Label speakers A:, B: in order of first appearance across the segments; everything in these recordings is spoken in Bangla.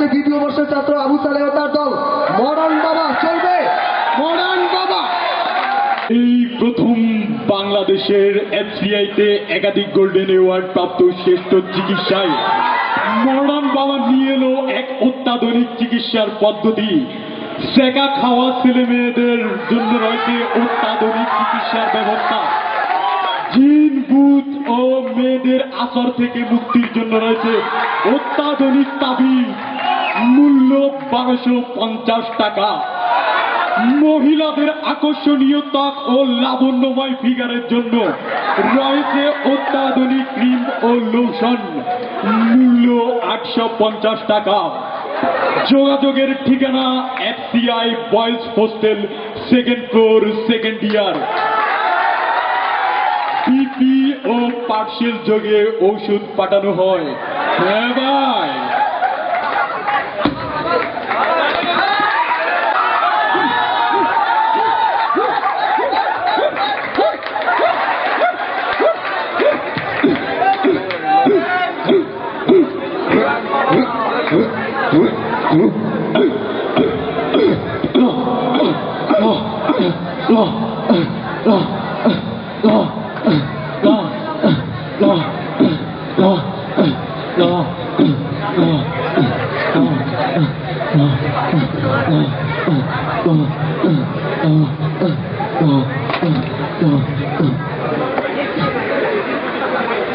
A: যাচ্ছে দ্বিতীয় বর্ষের ছাত্র আবু সালেহ ও তার দল। মডার্ন বাবা চলবে। মডার্ন বাবা।
B: এই প্রথম বাংলাদেশের এফসিআইতে একাধিক গোল্ডেন অ্যাওয়ার্ড প্রাপ্ত শ্রেষ্ঠ চিকিৎসায় মডার্ন বাবা নিয়ে এলো এক অত্যাধুনিক চিকিৎসার পদ্ধতি। সেকা খাওয়া ছেলে মেয়েদের জন্য রয়েছে অত্যাধুনিক চিকিৎসার ব্যবস্থা। জিন, ভূত ও মেয়েদের আসর থেকে মুক্তির জন্য রয়েছে অত্যাধুনিক তাবিজ। মূল্য বারোশো পঞ্চাশ টাকা। মহিলাদের আকর্ষণীয় ত্বক ও লাবণ্যময় ফিগারের জন্য রয়েছে অত্যাধুনিক ক্রিম ও লোশন। মূল্য আটশো পঞ্চাশ টাকা। যোগাযোগের ঠিকানা FCI boys hostel, second floor, second year. VP ও পার্সেল যোগে ঔষধ পাঠানো হয়। হ্যাঁ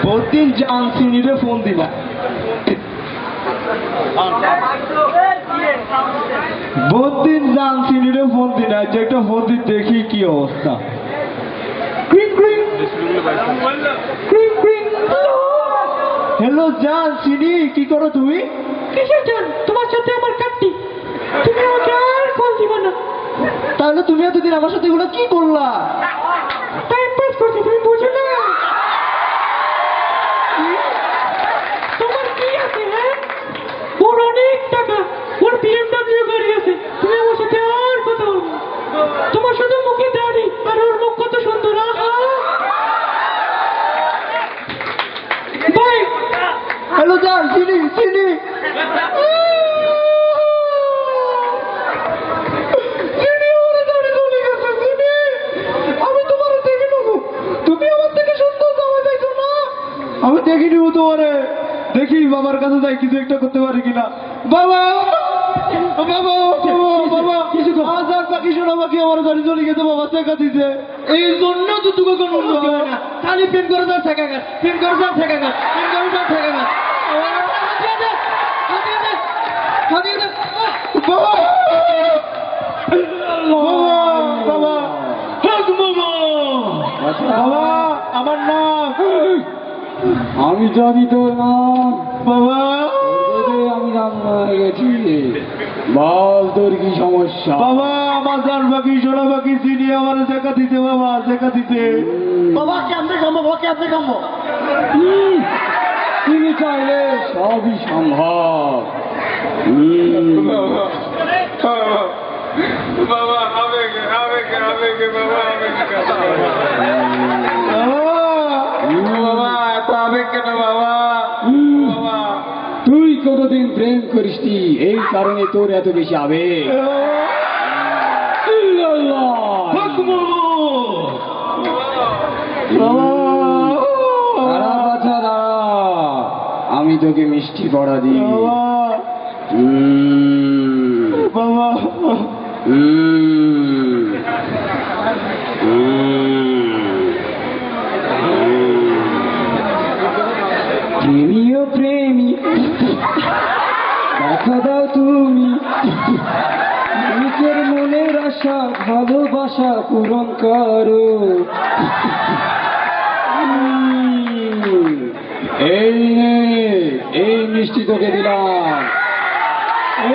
A: প্রতিদিন জানসিনিরে ফোন দিবা বহুদিন জানসিনিরে ফোন দিনা যে একটা ফোন দিয়ে দেখি কি অবস্থা। হ্যালো জান সিনি কি করো তুমি?
C: কিসের জান? তোমার সাথে আমার কাটটি তুমি আমাকে আর কল দিবা না।
A: তাহলে তুমি এতদিন আমার সাথে এগুলো কি করলা?
C: টাইম পাস করছি তুমি বুঝো না। তোমার কি আছে হ্যাঁ? ওর অনেক টাকা। আছে তুমি আমার সাথে আর কথা বলব। তোমার শুধু মুখে দাড়ি আর ওর মুখ কত সুন্দর
A: হ্যালো জান চিনি সিনি সিনি, ওরে দাঁড়ে চলে গেছে, সিনি। আমি তোমার দেখে নেব তুমি আমার থেকে সুন্দর জামা চাইছো না আমি দেখে নিবো তোমারে দেখি বাবার কাছে যাই কিছু একটা করতে পারি কিনা? বাবা! বাবা বাবা বাবা! কিছু হাজার পাখি সোনা পাখি আমার বাড়ি চলে গেছে বাবা শেখা দিছে। এই জন্য তো তুমি কোনো উন্নতি হয় না। খালি প্রেম করে যাও শেখা গাছ প্রেম করে যাও শেখা গাছ প্রেম করে যাও শেখা গাছ বাবা বাবা বাবা আমার নাম।
D: আমি জানি তোর নাম।
A: বাবা।
D: তোদের আমি রান্না গেছি। বল তোর কি সমস্যা?
A: বাবা আমার জান পাখি সোনা পাখি চিনি আমার শেখা দিতে বাবা শেখা দিতে। বাবা কেমনে বাবা কেমনে
D: চাইলে সবই সম্ভব। হুম,
A: বাবা এত আবেগ কেন বাবা?
D: তুই কতদিন প্রেম করিসনি এই কারণে তোর এত বেশি আবেগ। আমি তোকে মিষ্টি পড়া দিই।
A: বাবা
D: প্রেমী দেখা দাও তুমি। নিজের মনের আশা ভালোবাসা পূরণ করো। এই নে এই মিষ্টি তোকে দিলাম।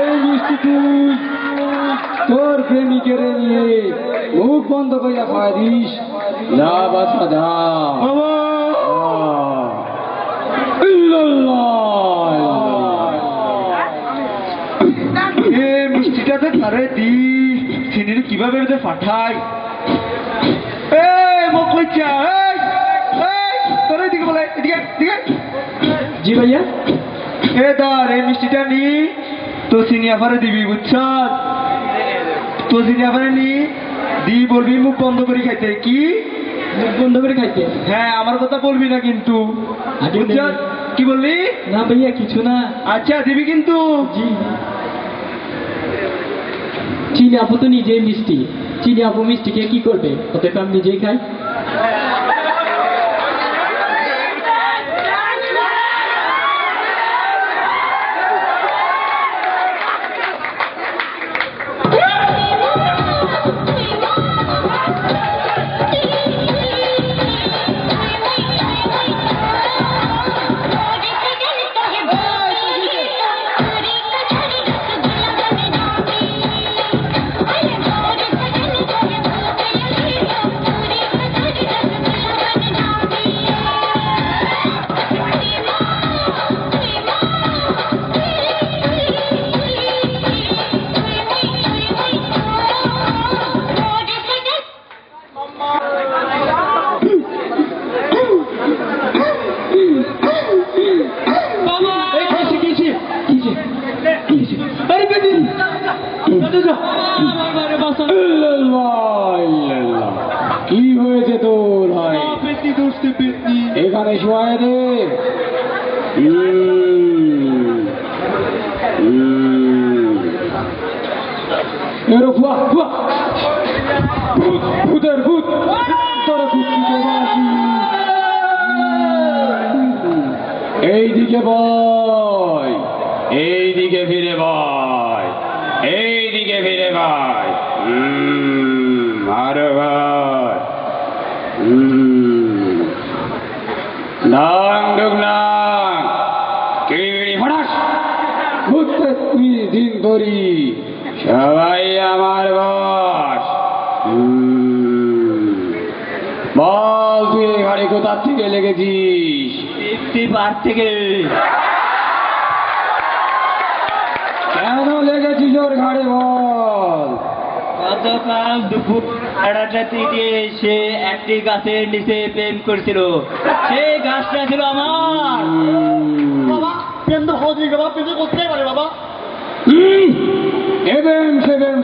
D: এই মিষ্টি তুই তোর প্রেমিকের নিয়ে মুখ বন্ধ করিয়া খাওয়া দিস। যা বাছা যা
A: বাবা এ ধারে দি চিনির কীভাবে ওদের পাঠাই এ মোক কইছা এই এই তোর এদিকে বলে এদিকে এদিকে
D: জি ভাইয়া।
A: এ ধর এই মিষ্টিটা নি তো দিবি বুঝছ তো নি দি বলবি মুখ বন্ধ করে খাইতে কি?
C: মুখ বন্ধ করে খাইতে?
A: হ্যাঁ আমার কথা বলবি না কিন্তু বুঝছ কি বললি?
C: না ভাইয়া কিছু না।
A: আচ্ছা দিবি কিন্তু।
C: জি। চিনি আপু তো নিজেই মিষ্টি। চিনি আপু মিষ্টিকে কি করবে? অতএব আমি নিজেই খাই।
D: শোয়ায় দে উম, উম। এরো ফুয়া, ফুয়া। ভূত, ভূতের ভূত তোরা করে আসিস? এইদিকে বয় এইদিকে ফিরে বয় এইদিকে ফিরে বয় আরে ভাই নাং ডুক নাং কিড়ি ফটাস ভূতপেত্নী দিন করি সবাই আমার বস। বল তুই ঘরে কোথার থেকে লেগেছিস?
C: পার থেকে। গতকাল দুপুর আড়াটা থেকে সে একটি গাছের নিচে প্রেম করছিল সেই গাছটা ছিল আমার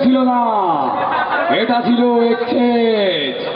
D: ছিল না। এটা ছিল এক্সেস।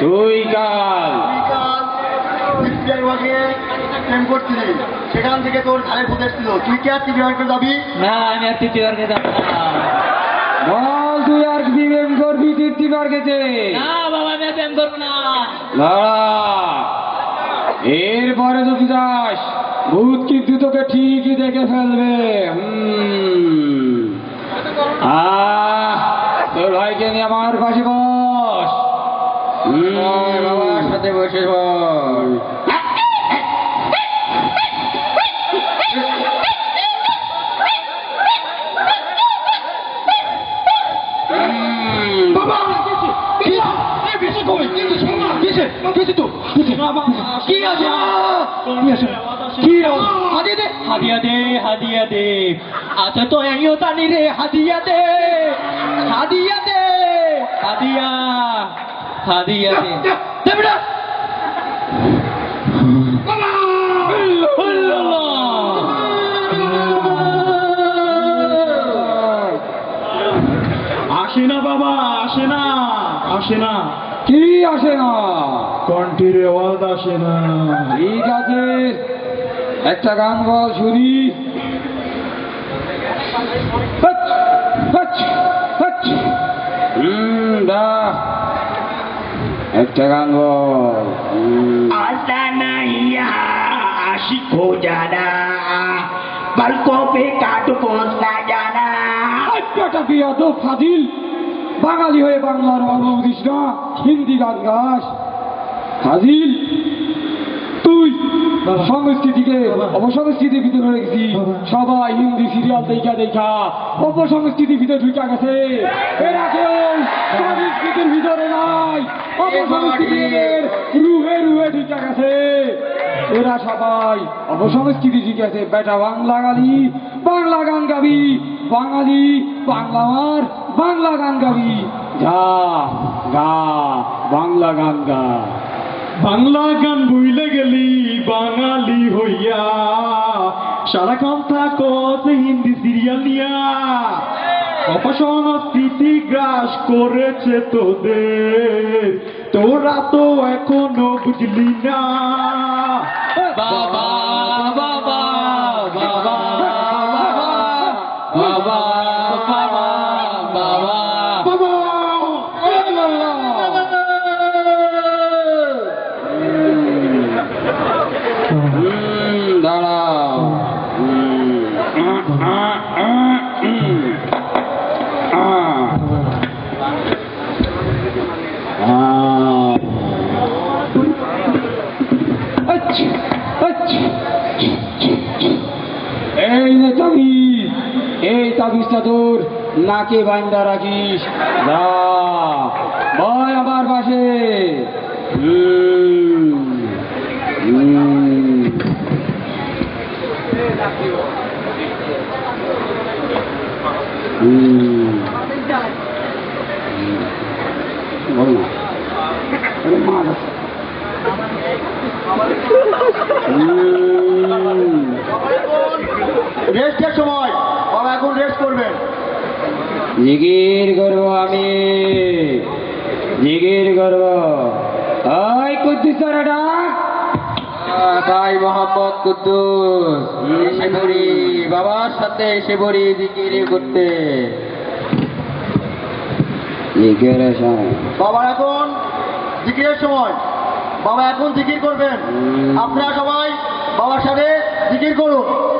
D: তুই কাল।
A: প্রেম করছিলি সেখান থেকে তোর ধারে ভূত এসেছিল তুই কি আর টিভি করে যাবি?
C: না আমি আর তৃতীয় বার খেতাম
D: বল তুই আর কি প্রেম তৃপ্তিবার গেছে।
C: না বাবা আমি প্রেম করব না।
D: এরপরে যদি যাস ভূত কিন্তু তোকে ঠিকই দেখে ফেলবে। হুম। আহ তোর ভাইকে নিয়ে আমার পাশে বস। বাবার সাথে বসে বল
C: হাদিয়া দে। হাদিয়া দে আচ্ছা তো আইও তানি রে হাদিয়া দে। হাদিয়া দে। হাদিয়া হাদিয়া দে। দেবে না
A: আসে না বাবা আসে না আসে না।
D: কি আসে না?
A: কণ্ঠের আওয়াজ আসে না।
D: ঠিক আছে একটা গান বল শুনি। একটা গান বল।
E: आता नहीं आशिक जाना पलकों पे काट पहुंचना
D: जाना अच्छा फाजिल বাঙালি হয়ে বাংলার অভাব দিস না হিন্দি গান গাস। ফাজিল তুই? সংস্কৃতিকে অপসংস্কৃতির ভিতরে গেছি সবাই হিন্দি সিরিয়াল দেখা দেখা। অপসংস্কৃতির ভিতরে ঢুকে গেছে। এরা কেউ সংস্কৃতির ভিতরে নাই। অপসংস্কৃতির রুহে রুহে ঢুকে গেছে। এরা সবাই অপসংস্কৃতি আছে বেটা বাংলা গালি, বাংলা গান গাবি। বাঙালি, বাংলা মার বাংলা গান গাবি। যা গা বাংলা গান গা।
A: বাংলা গান বইলে গেলি বাঙালি হইয়া। সারাক্ষণ থাকো হিন্দি সিরিয়াল নিয়া। অপসংস্কৃতি গ্রাস করেছে তোদের। তোরা তো এখনও বুঝলি না।
D: বাবা। এই তাবিজটা তোর নাকে বাইন্দা রাখিস। যা ভয় আমার পাশে। বল না
F: রেস্টের সময়। এখন রেস্ট করবেন।
D: জিগির করব আমি জিগির করব ওই কুদ্দুস
F: ভাই মোহাম্মদ কুদ্দুস। এসে পড়ি। বাবার সাথে এসে পড়ি জিকির করতে।
D: জিগির সময়।
F: বাবার এখন জিকিরের সময়। বাবা এখন জিকির করবেন। আপনারা সবাই বাবার সাথে জিকির করুন।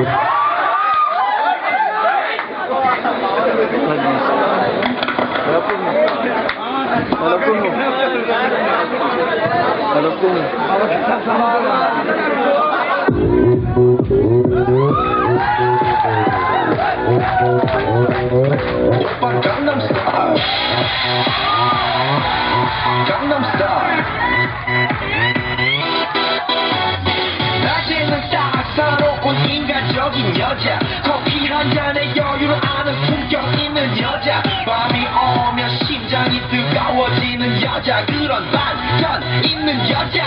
E: biết Malakungo. Malakungo. Gangnam Style. Gangnam Style. 여자 그런 반전 있는 여자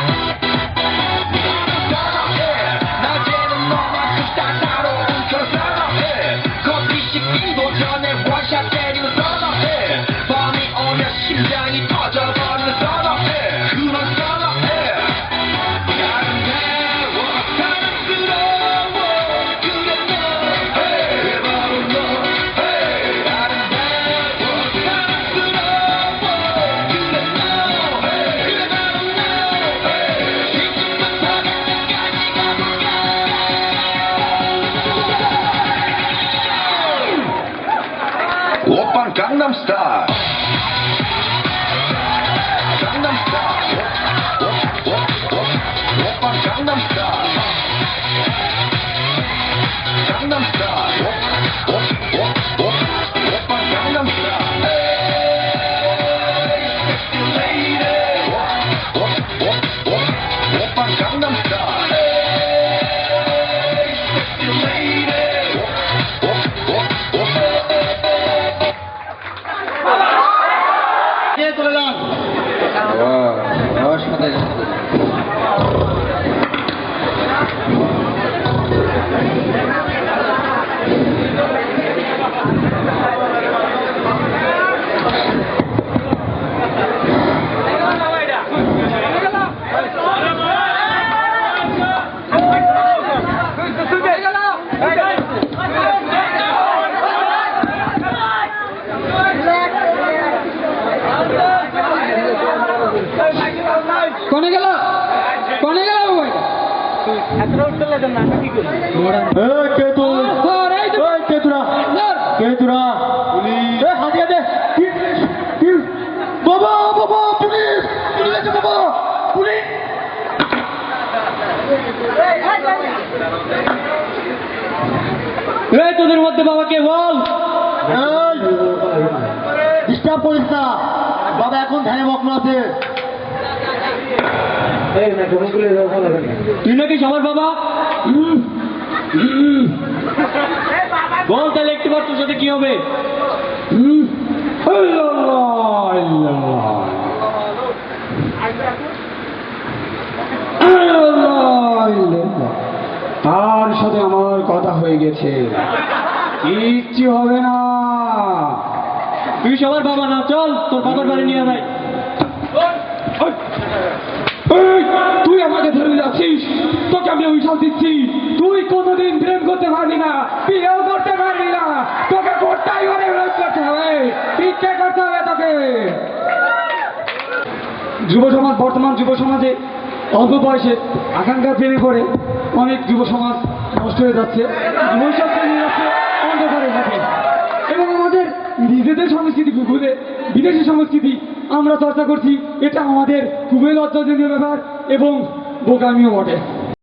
G: বাবা
H: বাবা পুলিশ পুলিশ বাবা পুলিশ
I: এই তোদের মধ্যে বাবাকে বল
H: ডিস্টার্ব করিস না বাবা এখন ধ্যানে মগ্ন আছে
I: তুই নাকি সবার বাবা। বল তাহলে একটু বার তোর সাথে কি হবে।
J: তার সাথে আমার কথা হয়ে গেছে। কিচ্ছু হবে না।
I: তুই সবার বাবা না, চল, তোর বাবার বাড়ি নিয়ে যাই
J: এই, তুই যাচ্ছিস তোকে আমি অভিশাপ দিচ্ছি। তুই কোনোদিন প্রেম করতে পারবি না, বিয়েও করতে পারবি না। তোকে কোটটাই করে করতে হবে? ভিক্ষে করতে হবে তোকে। যুব সমাজ, বর্তমান যুব সমাজে অল্প বয়সে আকাঙ্ক্ষার প্রেমে পড়ে অনেক যুব সমাজ নষ্ট হয়ে যাচ্ছে এবং আমাদের নিজেদের সংস্কৃতি ভুলে বিদেশি সংস্কৃতি আমরা চর্চা করছি, এটা আমাদের খুবই লজ্জাজনীয় ব্যাপার। এবং বোকামিও বটে